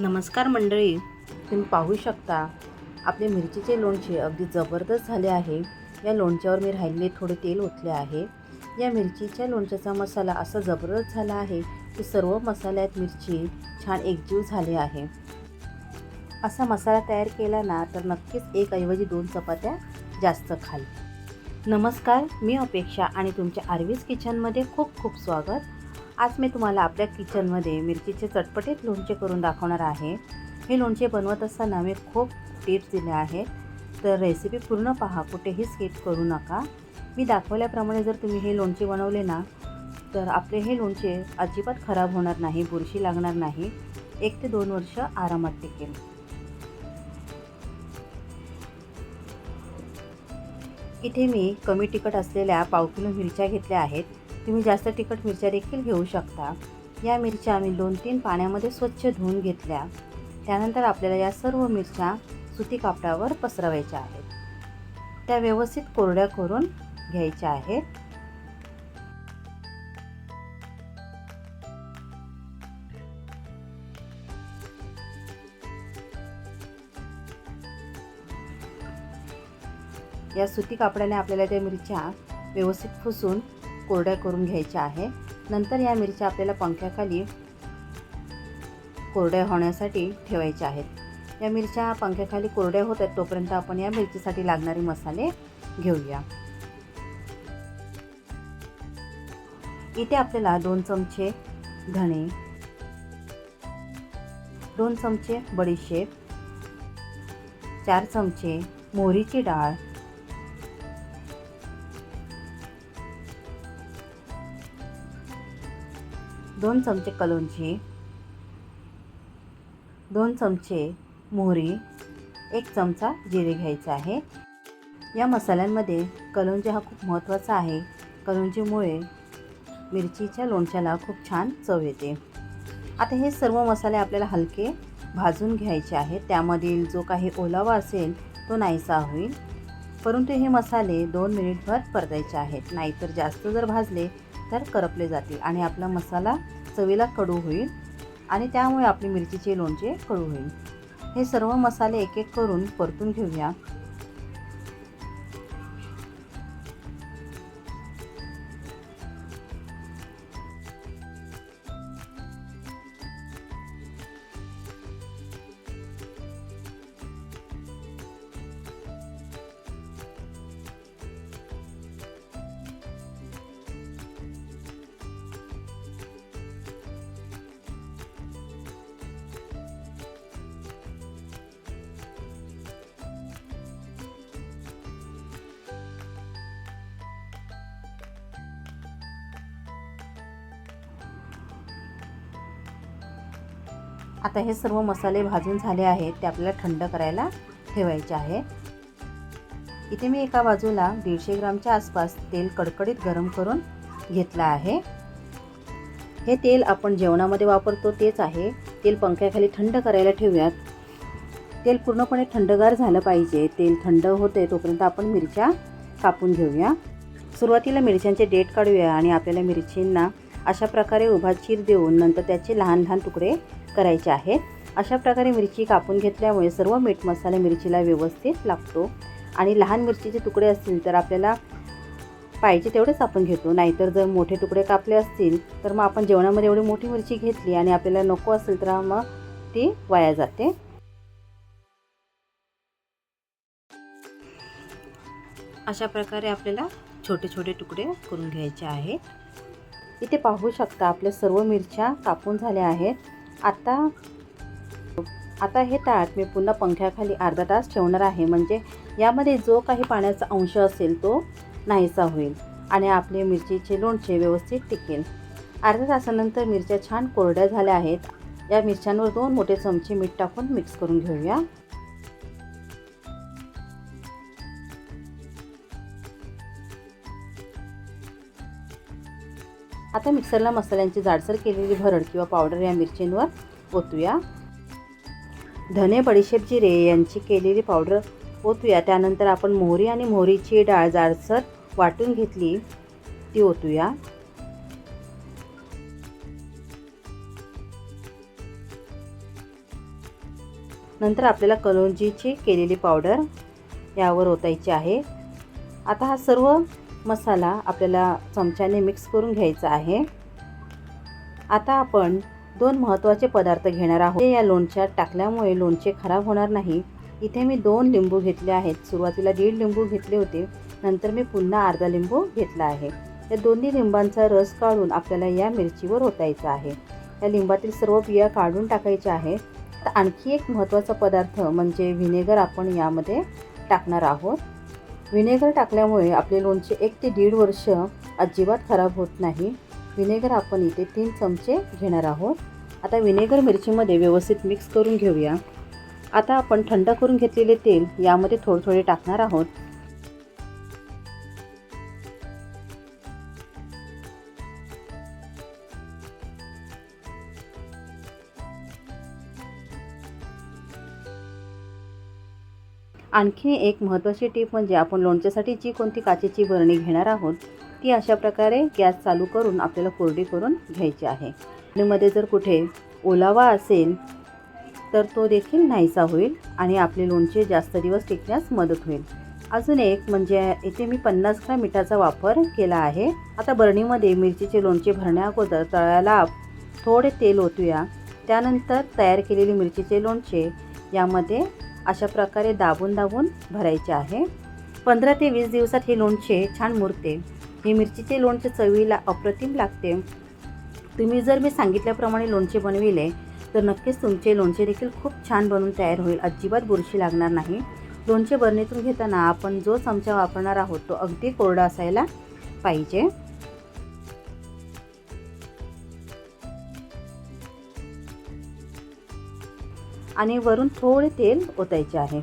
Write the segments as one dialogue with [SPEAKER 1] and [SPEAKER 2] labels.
[SPEAKER 1] नमस्कार मंडळी तुम्ही पाहू शकता आपले मिरचीचे लोणचे अगदी जबरदस्त झाले आहे. या लोणच्यावर मी राहिलेले थोडे तेल ओतले आहे. या मिरचीच्या लोणच्याचा मसाला असा जबरदस्त झाला आहे की सर्व मसाल्यात मिरची छान एकजीव झाली आहे. असा मसाला तयार केला ना तर नक्कीच एक ऐवजी दोन चपात्या जास्त खाल. नमस्कार मी अपेक्षा आणि तुमच्या आर्वीज किचनमध्ये खूप खूप स्वागत. आज मी तुम्हाला आपल्या किचनमध्ये मिरचीचे चटपटीत लोणचे करून दाखवणार आहे. हे लोणचे बनवत असताना मी खूप टिप्स दिल्या आहेत. तर रेसिपी पूर्ण पहा कुठेही स्किप करू नका. मी दाखवल्याप्रमाणे जर तुम्ही हे लोणचे बनवले ना तर आपले हे लोणचे अजिबात खराब होणार नाही बुरशी लागणार नाही. एक ते दोन वर्ष आरामात टिकेल. इथे मी कमी तिखट असलेल्या पाव किलो मिरच्या घेतल्या आहेत. तुम्ही जास्त तिखट मिरच्या देखील घेऊ शकता. या मिरच्या आम्ही दोन तीन पाण्यामध्ये स्वच्छ धुवून घेतल्या. त्यानंतर आपल्याला या सर्व मिरच्या सुती कापडावर पसरवायच्या आहेत. त्या व्यवस्थित कोरड्या करून घ्यायच्या आहेत. या सुती कापडाने आपल्याला त्या मिरच्या व्यवस्थित फुसून कोरड्या करून घ्यायच्या आहे. नंतर या मिरच्या आपल्याला पंख्याखाली कोरड्या होण्यासाठी ठेवायच्या आहेत. या मिरच्या पंख्याखाली कोरड्या होतात तोपर्यंत आपण या मिरचीसाठी लागणारे मसाले घेऊया. इथे आपल्याला दोन चमचे धणे दोन चमचे बडीशेप चार चमचे मोहरीची डाळ दोन चमचे कलोंजी दोन चमचे मोहरी एक चमचा जिरे घ्यायचा आहे. या मसाल्यांमध्ये कलोंजी हा खूप महत्त्वाचा आहे. कलोंजीमुळे मिरचीच्या लोणच्याला खूप छान चव येते. आता हे सर्व मसाले आपल्याला हलके भाजून घ्यायचे आहेत. त्यामधील जो काही ओलावा असेल तो नाहीसा होईल. परंतु हे मसाले दोन मिनिटभर परतायचे आहेत. नाहीतर जास्त जर भाजले तर करपले जातील आणि आपला मसाला चवीला कडू होईल आणि त्यामुळे आपली मिरचीचे लोणचे कडू होईल. हे सर्व मसाले एक एक करून परतून घेऊया. आता हे सर्व मसाले भाजून झाले आहेत ते आपल्याला थंड करायला ठेवायचे आहे. इथे मी एका बाजूला दीडशे ग्रामच्या आसपास तेल कडकडीत गरम करून घेतलं आहे. हे तेल आपण जेवणामध्ये वापरतो तेच आहे. तेल पंख्याखाली थंड करायला ठेवूयात. तेल पूर्णपणे थंडगार झालं पाहिजे. तेल थंड होते तोपर्यंत आपण मिरच्या कापून घेऊया. सुरुवातीला मिरच्यांचे डेट काढूया आणि आपल्याला मिरचींना अशा प्रकारे उभा चीर देऊन नंतर त्याचे लहान लहान तुकडे करायचे आहे. अशा प्रकारे मिरची कापून घेतल्यामुळे सर्व मीठ मसाला मिरचीला व्यवस्थित लागतो. आणि लहान मिरचीचे तुकडे असतील तर आपल्याला पाहिजे तेवढेच आपण घेतो. नाहीतर जर मोठे तुकडे कापले असतील तर मग आपण जेवणामध्ये एवढी मोठी मिरची घेतली आणि आपल्याला नको असेल तर मग ती वाया जाते. अशा प्रकारे आपल्याला छोटे छोटे तुकडे करून घ्यायचे आहेत. इथे पाहू शकता आपल्या सर्व मिरच्या कापून झाल्या आहेत. आता आता हे ताट मी पुन्हा पंख्याखाली अर्धा तास ठेवणार आहे. म्हणजे यामध्ये जो काही पाण्याचा अंश असेल तो नाहीसा होईल आणि आपले मिरचीचे लोणचे व्यवस्थित टिकेल. अर्ध्या तासानंतर मिरच्या छान कोरड्या झाल्या आहेत. या मिरच्यांवर दोन मोठे चमचे मीठ टाकून मिक्स करून घेऊया. आता मिक्सरला मसाल्यांची जाडसर केलेली भरड किंवा पावडर या मिरचींवर ओतूया. धने बडीशेप जिरे यांची केलेली पावडर ओतूया. त्यानंतर आपण मोहरी आणि मोहरीची डाळ जाडसर वाटून घेतली ती ओतूया. नंतर आपल्याला कलोंजीची केलेली पावडर यावर ओतायची आहे. आता हा सर्व मसाला आपल्याला चमच्याने मिक्स करून घ्यायचा आहे. आता आपण दोन महत्त्वाचे पदार्थ घेणार आहोत. ते या लोणच्यात टाकल्यामुळे लोणचे खराब होणार नाही. इथे मी दोन लिंबू घेतले आहेत. सुरुवातीला दीड लिंबू घेतले होते. नंतर मी पुन्हा अर्धा लिंबू घेतला आहे. या दोन्ही लिंबांचा रस काढून आपल्याला या मिरचीवर ओतायचा आहे. या लिंबातील सर्व बिया काढून टाकायच्या आहेत. तर आणखी एक महत्त्वाचा पदार्थ म्हणजे व्हिनेगर आपण यामध्ये टाकणार आहोत. व्हिनेगर टाकल्यामुळे आपले लोणचे एक ते दीड वर्ष अजिबात खराब होत नाही. व्हिनेगर आपण इथे तीन चमचे घेणार आहोत. आता व्हिनेगर मिरचीमध्ये व्यवस्थित मिक्स करून घेऊया. आता आपण थंड करून घेतलेले तेल यामध्ये थोडे थोडे टाकणार आहोत. आणखी एक महत्त्वाची टीप म्हणजे आपण लोणच्यासाठी जी कोणती काचेची बरणी घेणार आहोत ती अशा प्रकारे गॅस चालू करून आपल्याला कोरडी करून घ्यायची आहे. बरणीमध्ये जर कुठे ओलावा असेल तर तो देखील नाहीसा होईल आणि आपले लोणचे जास्त दिवस टिकण्यास मदत होईल. अजून एक म्हणजे इथे मी पन्नास ग्राम मिठाचा वापर केला आहे. आता बरणीमध्ये मिरचीचे लोणचे भरण्या अगोदर तळ्याला थोडे तेल ओतूया. त्यानंतर तयार केलेले मिरचीचे लोणचे यामध्ये अशा प्रकारे दाबून दाबून भरायचे आहे. पंधरा ते वीस दिवसात हे लोणचे छान मुरते. हे मिरचीचे लोणचे चवीला अप्रतिम लागते. तुम्ही जर मी सांगितल्याप्रमाणे लोणचे बनविले तर नक्कीच तुमचे लोणचे देखील खूप छान बनून तयार होईल. अजिबात बुरशी लागणार नाही. लोणचे बरणीतून घेताना आपण जो चमचा वापरणार आहोत तो अगदी कोरडा असायला पाहिजे. आणि वरून थोडे तेल ओतायचे आहे.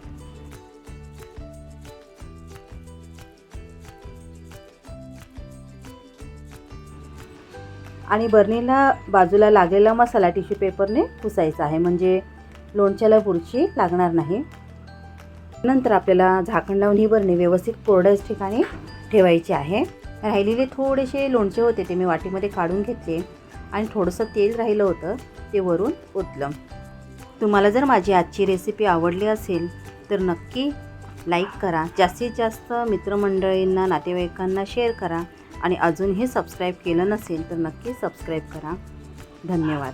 [SPEAKER 1] आणि बर्नीला बाजूला लागलेला मसाला टिश्यू पेपरने पुसायचा आहे म्हणजे लोणच्याला बुरशी लागणार नाही. नंतर आपल्याला झाकण लावून ही बरणी व्यवस्थित कोरड्याच ठिकाणी ठेवायची आहे. राहिलेले थोडेसे लोणचे होते ते मी वाटीमध्ये काढून घेतले आणि थोडंसं तेल राहिलं होतं ते वरून ओतलं. तुम्हाला जर माझी आजची रेसिपी आवडली असेल तर नक्की लाईक करा. जास्तीत जास्त मित्रमंडळींना नातेवाईकांना शेअर करा. आणि अजूनही सबस्क्राईब केलं नसेल तर नक्की सबस्क्राईब करा. धन्यवाद.